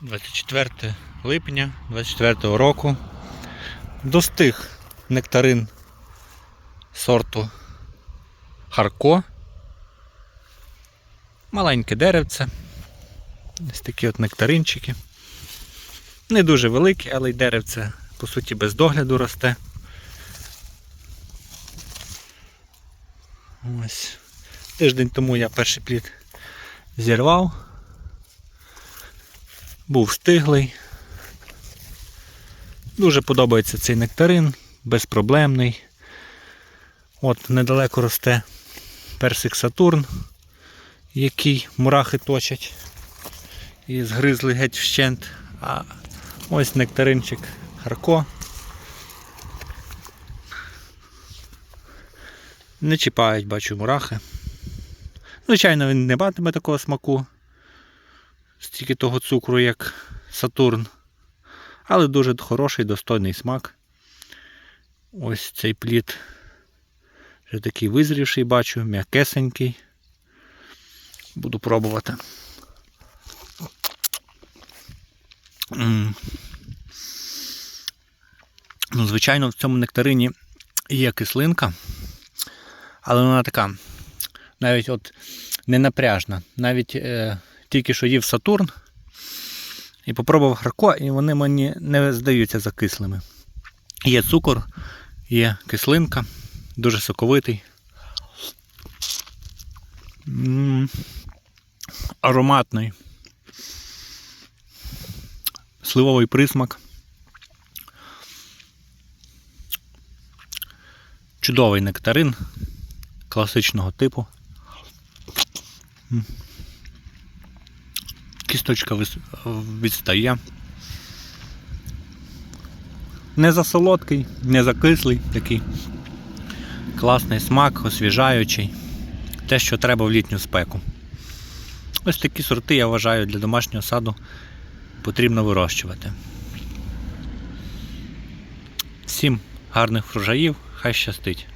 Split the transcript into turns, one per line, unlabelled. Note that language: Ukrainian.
24 липня 24 року. Достиг нектарин сорту Харко. Маленьке деревце. Ось такі от нектаринчики. Не дуже великі, але й деревце, по суті, без догляду росте. Ось. Тиждень тому я перший плід зірвав. Був стиглий. Дуже подобається цей нектарин, безпроблемний. От недалеко росте персик Сатурн, який мурахи точать і згризли геть вщент. А ось нектаринчик Харко. Не чіпають, бачу, мурахи. Звичайно, він не матиме такого смаку, стільки того цукру, як Сатурн. Але дуже хороший, достойний смак. Ось цей плід. Вже такий визрівший, бачу, м'якесенький. Буду пробувати. Ну, звичайно, в цьому нектарині є кислинка, але вона така, навіть от не напряжна. Навіть е, тільки що їв Сатурн і попробував Харко, і вони мені не здаються закислими. Є цукор, є кислинка, дуже соковитий. Ароматний. Сливовий присмак. Чудовий нектарин класичного типу. Кісточка відстає. Не засолодкий, не закислий, такий класний смак, освіжаючий. Те, що треба в літню спеку. Ось такі сорти, я вважаю, для домашнього саду потрібно вирощувати. Всім гарних врожаїв, хай щастить!